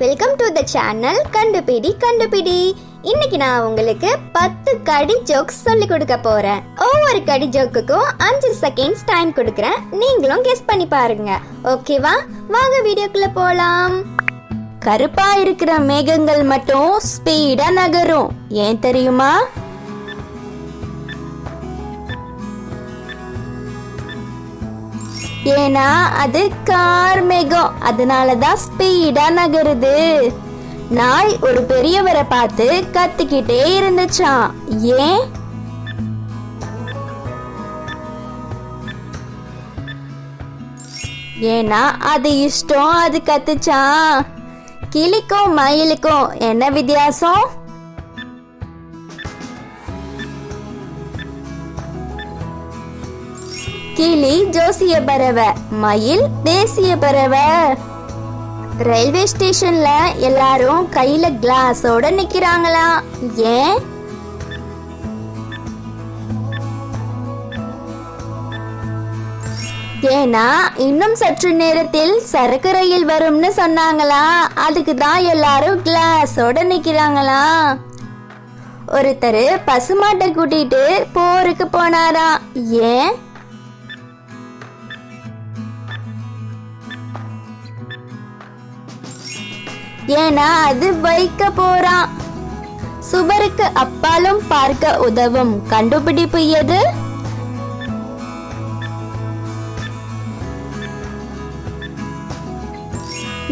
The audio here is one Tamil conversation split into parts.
வெல்கம் டு த சேனல் கண்டுபிடி கண்டுபிடி இன்னைக்கு நான் உங்களுக்கு பத்து கடி ஜோக்ஸ் சொல்லி கொடுக்க போறேன். ஒவ்வொரு கடி ஜோக்குக்கும் அஞ்சு செகண்ட்ஸ் டைம் கொடுக்குறேன். நீங்களும் கெஸ் பண்ணி பாருங்க. ஓகேவா வாங்க வீடியோக்குள்ள போலாம். கருப்பா இருக்கிற மேகங்கள் மட்டும் ஸ்பீடா நகரும். ஏன் தெரியுமா? ஏன்னா அது கார் மேகம் அதனால தான் ஸ்பீடா நகருது. நாய் ஒரு பெரியவரை பார்த்து கத்திக்கிட்டே இருந்துச்சான் ஏன்? ஏன்னா அது இஷ்டம் அது கத்துச்சான் கிளிக்கும் மயிலுக்கும் என்ன வித்தியாசம்? கிளி ஜோசிய பறவை மயில் தேசிய பறவை ரயில்வே ஸ்டேஷன்ல எல்லாரும் கையில கிளாஸோட நிக்கிறாங்களா? ஏன்? ஏன்னா இன்னும் சற்று நேரத்தில் சரக்கு ரயில் வரும்னு சொன்னாங்களா? அதுக்கு தான் எல்லாரும் கிளாஸோட நிக்கிறாங்களா? ஒருத்தர் பசுமாட்டை கூட்டிட்டு போருக்கு போனாரா? ஏன்? ஏன்னா அது வைக்க போறான். சுவருக்கு அப்பாலும் பார்க்க உதவும். கண்டுபிடிப்பு எது?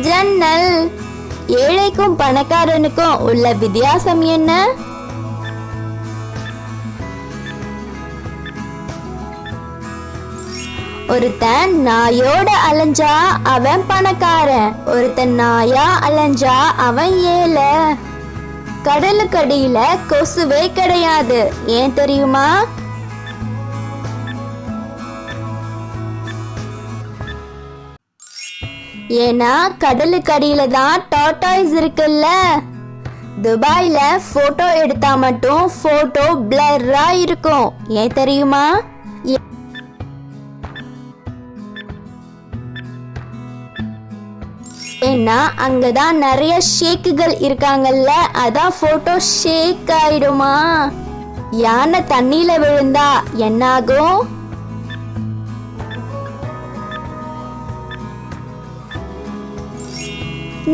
ஜன்னல். ஏழைக்கும் பணக்காரனுக்கும் உள்ள வித்தியாசம் என்ன? ஒருத்தன் நாயோட அலைஞ்சா அவன் பணக்காரன். ஒருத்தன் நாயா அலைஞ்சா அவன் ஏழை. கடலுக்கடியில கொசுவே கிடையாது. ஏன் தெரியுமா? ஏன்னா கடலுக்கடியில தான் டாட்டாய்ஸ் இருக்குல்ல. துபாயில போட்டோ எடுத்தா மட்டும் போட்டோ பிளர்ரா இருக்கும். ஏன் தெரியுமா? ஏன்னா அங்கதான் நிறைய ஷேக்குகள் இருக்காங்கல்ல அதான் போட்டோ ஷேக் ஆயிடுமா? யானை தண்ணியில விழுந்தா என்னாகும்?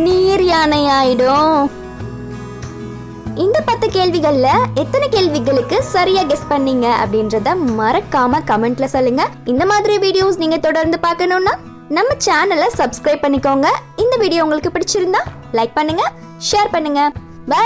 நீர் யானை ஆயிடும் இந்த பத்து கேள்விகள்ல எத்தனை கேள்விகளுக்கு சரியா கெஸ் பண்ணீங்க அப்படின்றத மறக்காம கமெண்ட்ல சொல்லுங்க. இந்த மாதிரி வீடியோஸ் நீங்க தொடர்ந்து பார்க்கணும்னா நம்ம சேனலை சப்ஸ்கிரைப் பண்ணிக்கோங்க. இந்த வீடியோ உங்களுக்கு பிடிச்சிருந்தா லைக் பண்ணுங்க ஷேர் பண்ணுங்க. பை